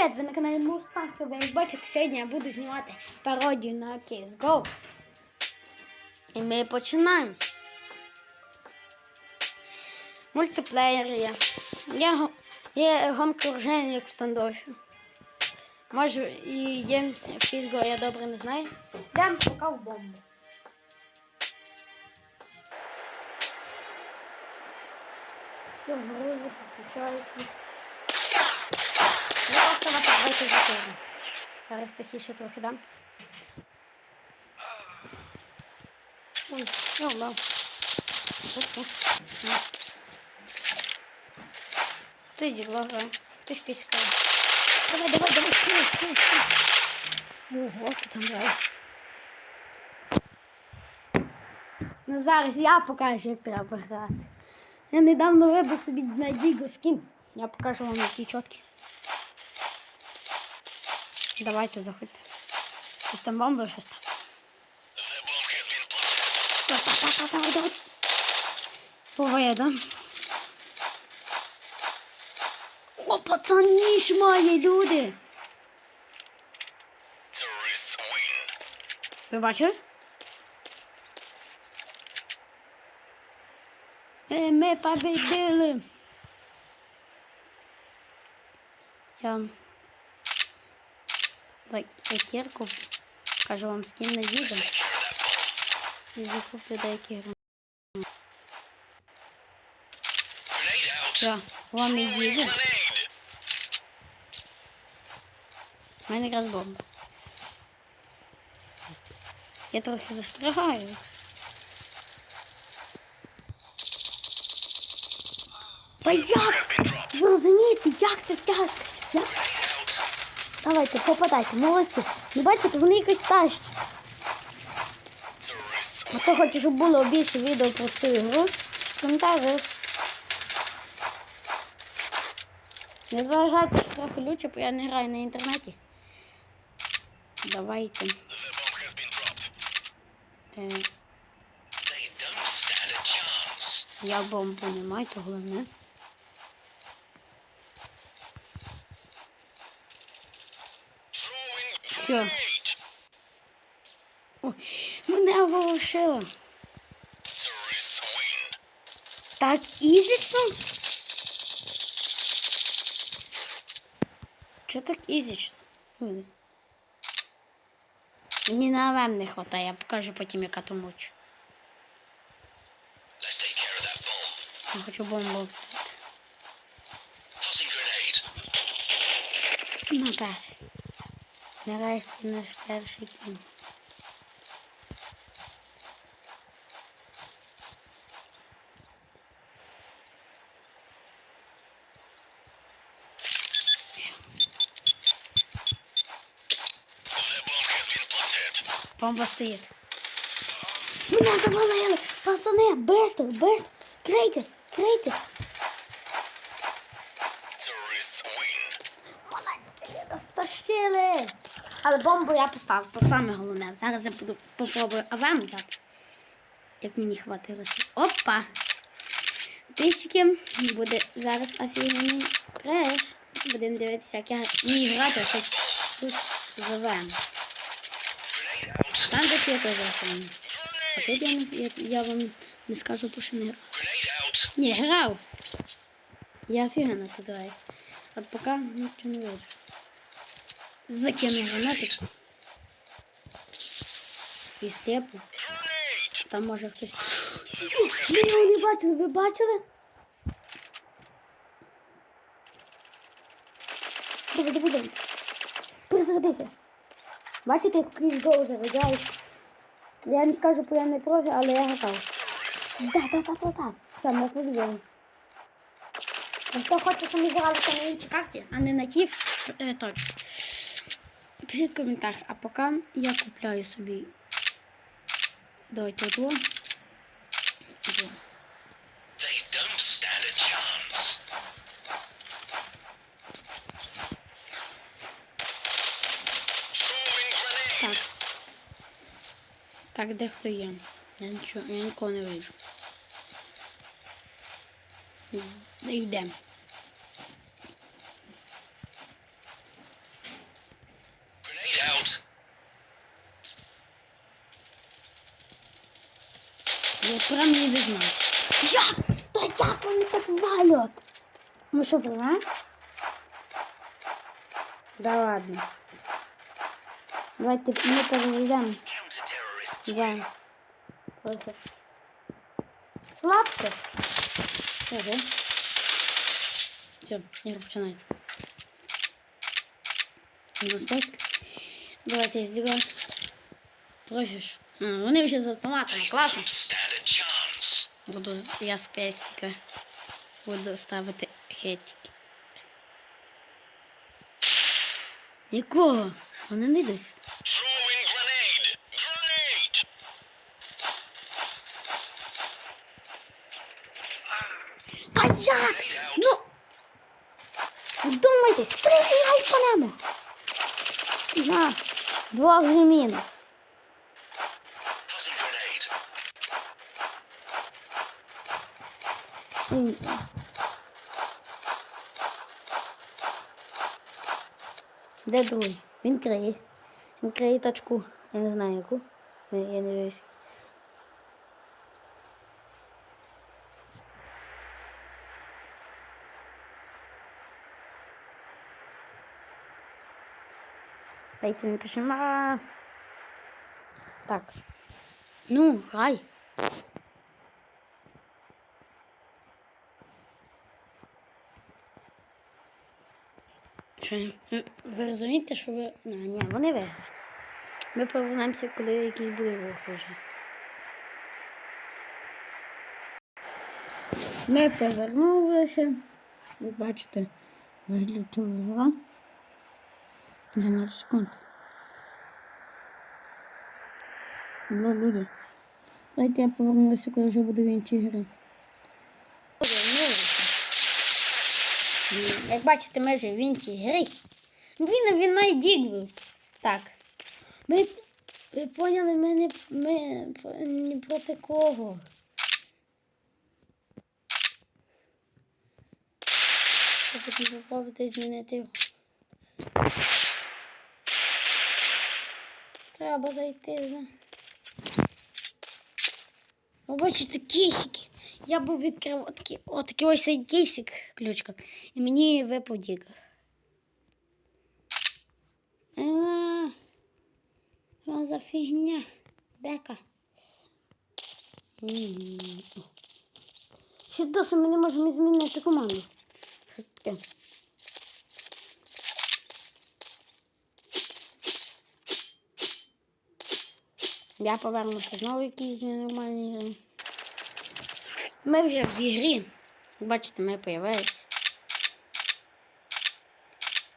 привіт! Ви на каналі Мустанг. Ви як бачите, сьогодні я буду знімати пародію на CSGO. І ми починаємо. Мультиплеєр є. Є, є гонка рожень, як в стандофі. Може і є в я добре не знаю. Йдемо поки в бомбу. Все, грузи підключаються. Давайте закинемо. Зараз тихіше трохи дам. Ой, ну, ну. Ти дігло грає. Ти ж піскає. Давай, давай, давай, скинь, скинь, скинь. Ого, ти там грає. Ну зараз я покажу, як треба грати. Я недавно вибив собі на Діго скін. Я покажу вам, які чіткі. Давайте заходьте. Щось там бомба, щось там. Давай. Поведа. О, пацаніш мої люди. Terrorists win. Ви бачили? Е, Ми победили. Я Дай кірку. Кажу вам скін на відео. І закуплю деякі гри. Grenade out. Все, вам і Throwing їду. grenade. У мене якраз бомба. Я трохи застрягаю. Та як? Has been dropped. Ви розумієте, як це тяжко? Як? Давайте, попадайте, молодці. Не бачите, вони якось тащать. А хто хоче, щоб було більше відео про цю ігру, в коментарях. Не зважайте, що трохи люче, бо я не граю на інтернеті. Давайте. Е, я бомбу не маю, то головне. Всё. Ой, мене win. Так ізічно? Чого так ізічно? Мені на ВМ не хватає, я покажу потім, яка то мочу. Я хочу бомбу обставити. На перший. Нарешті наш перший кін. The bomb has been planted. Бомба стоїть. Мене завалили! Пацани, быстро, быстро! Крийте, крийте! Але бомбу я поставив, то саме головне. Зараз я буду попробую АВМ взяти. Як мені грошей. Опа! Тисячки буде зараз офігенний треш. Будемо дивитися, як я вмію грати хоч тут out. Там де я теж АВМ. А тут я, не, я, я вам не скажу, бо що не грав. Ні, грав. Я офігенно граю. От поки нічого не вийде. Закину гранаточку. І сліпу. Там може хтось. Ми його не бачили, ви бачили? Давай, давай, давай. Призарядися. Бачите, як крізь гол заряджається? Я не скажу, бо я не профі, але я грав. Да, да, да, да, да. Все, ми побігли. Хто хоче, щоб ми зігралися на іншій карті, а не на тій е, точці. Пишіть коментар, а поки я купляю собі. Давайте grenade. Так. Так, де хто є? Я нічого, я нікого не вижу. Йдемо. Я прям не знаю. Як? Та як вони так валять? Ну що, понимаешь? Да ладно. Давайте ми переведемо. Counter-terrorists. За. Трохи. Слабше. Ого. Все, ігра починається. Небезпечка. Давайте здіваємо. Профіш. А, Вони вже з автоматами. Класно. Буду я з пестика. Буду ставити хетчики. Нікого. Вони не йдуть. Та як? Ну. Думайте, стріляй по нему. На. Же мінус. М. Де другий? Він криє. Він криє точку. Я не знаю яку. Я я не дивлюся. Дайте напишемо. А. Так. Ну, грай. Що, ви- розумієте, що ви. Ну, ні, вони виграють. Ми повернемося, коли якийсь буде рух уже. Ми повернулися. Ви бачите, заглючила гра. 12 секунд. Ну, люди. Давайте я повернуся, коли вже буду в іншій грі. Як бачите, ми вже в іншій грі. Він він навіть дігвив. Так. Ми, ви поняли, ми не, ми не проти кого. Я потрібно попробувати змінити його. Треба зайти за. Ви бачите кейсики. Я був відкрив отакий, отакий ось цей кейсик, ключка, і мені випав. А, Що за фігня? Бека. Ще досі ми не можемо змінити команду. Я повернуся знову якісь нормальні гри. Ми вже в ігрі. Бачите, ми появилися.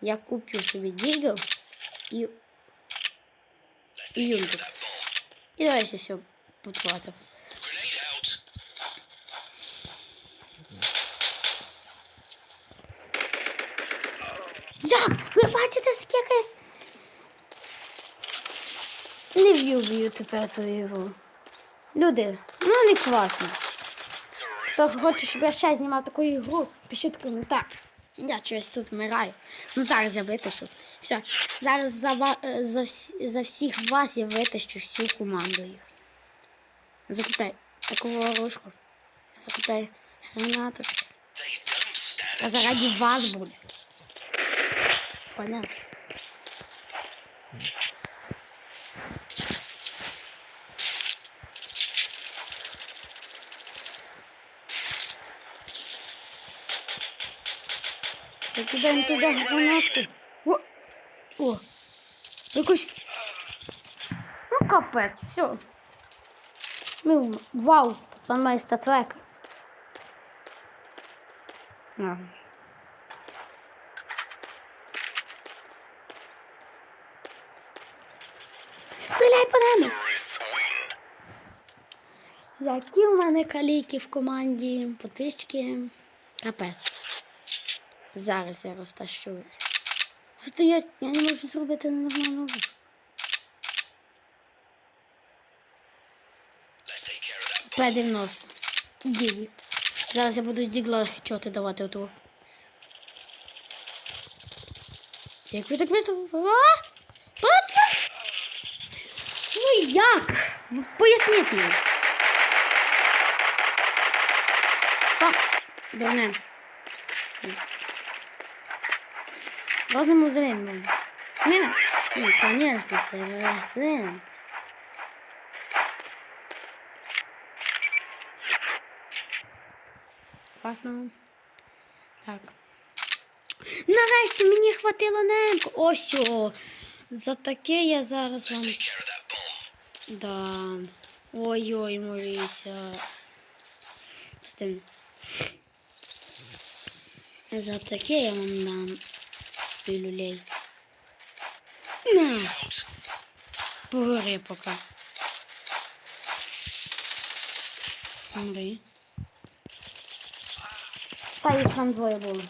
Я куплю собі дігл і. Юнтик. І давайте все. Grenade. Як? Ви бачите, скільки? Не в'юб'ю тепер цю ігру. Люди, ну не класно. Хто хоче, щоб я ще знімав таку ігру, пишіть коментар. Я щось тут вмираю. Ну зараз я витащу. Все. Зараз за, е, за, за всіх вас я витащу всю команду їх. Закупляй таку ворожку. Я закупляю гранаточку. Та заради вас буде. Поняв? Закидаємо туди гранатку. О! О! Якось. Ну, капець, все. Ну, вау, пацан має статрек. А. Стріляй по win. Які в мене каліки в команді, потички. Капець. Зараз я розтащу. Просто я, не можу зробити нормальну руку. Let's take care of that bomb. П-90. Діглі. Зараз я буду з дігла хечоти давати оту. Як ви так виступили? А? Пац! як? Поясніть мені. Та, дурне. Розуму зримо. Не, ну, конечно, все. Класно. Так. Нарешті мені хватило немку. Ось о. За таке я зараз вам. Да. Ой-ой, моліться. За таке я вам дам пілюлей. На. Погори поки. Умри. Та їх там двоє було.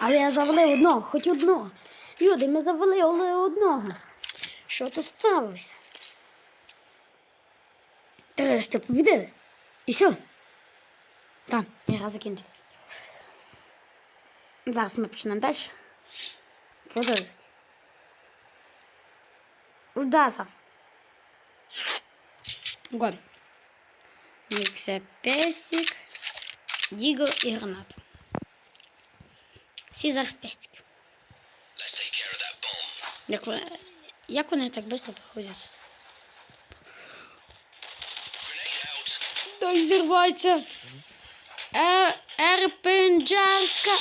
Але я завалив одного, хоч одного. Люди, ми завалили одного. Що то сталося? Триста побідили. І все. Так, ігра закінчилась. Зараз ми почнемо далі. Продовжити. Удаться. Гон. Мікся пестик, дігл і граната. Всі зараз пестики. Let's take care of that bomb. Як, ви- як вони так швидко приходять сюди? Grenade out. Дай зірвається. Ер, Ерпенджарська.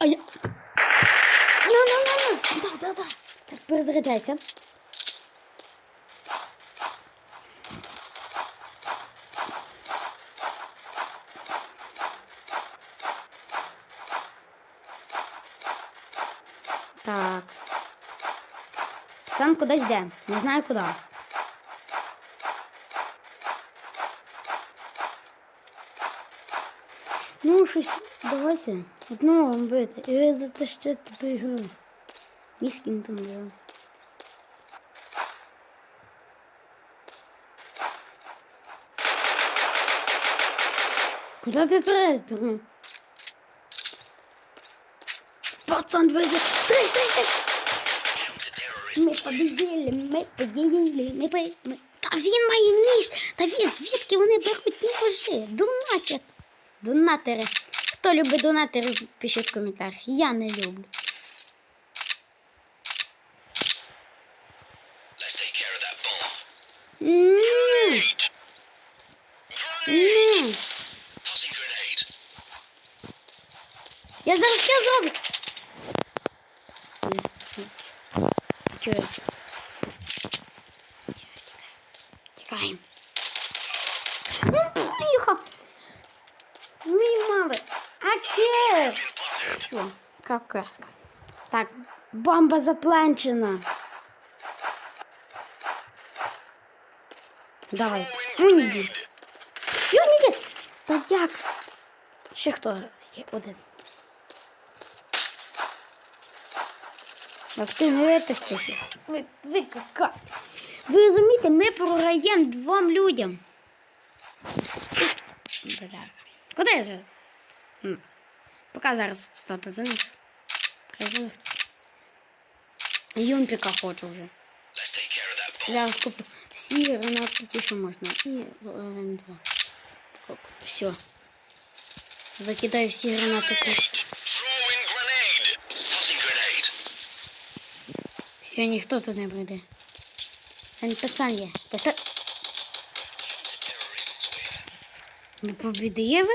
А я... Ну, ну, ну, ну. Да, да, да. Так, перезаряджайся. Так. Сам кудись йде. Не знаю куди. Ну, щось, давайте одного вам бити. І ви затащите ту ігру. Міскін там було. Куда ти тратиш. Пацан, вийде. Стрій, стрій, стрій. Ми победили, ми победили, ми победили. Та він має ніж. Та він звідки вони беруть ті ножи? Донатять. Донатери. Хто любить донати, пишіть в коментарях. Я не люблю. Кавказка. Так, бомба запланчена. Давай. Уніді. Уніді. Та як? Ще хто є один. Як ти не витащишся? Ви, ви какаски. Ви розумієте, ми програємо двом людям. Бляха. Куди я зараз? Поки зараз стати за них. Хай за них. Юмпіка хочу вже. Let's take care of that bomb. Зараз куплю всі гранати, ті, що можна. І РН2. Все. Закидаю всі гранати. куп- Throwing grenade. Tossing grenade. Все, ніхто тут не прийде. Він пацан є. Писта... Counter-terrorists win. Не побідає ви?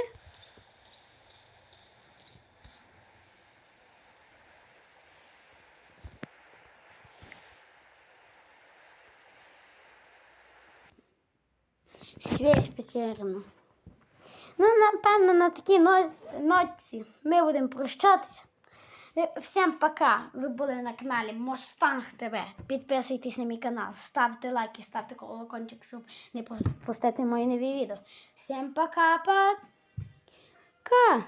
Связь потеряна. Ну, напевно, на такій но- нотці ми будемо прощатися. Е, Всім пока! Ви були на каналі Мостанг ТВ. Підписуйтесь на мій канал, ставте лайки, ставте колокольчик, щоб не пропустити мої нові відео. Всім пока-пока!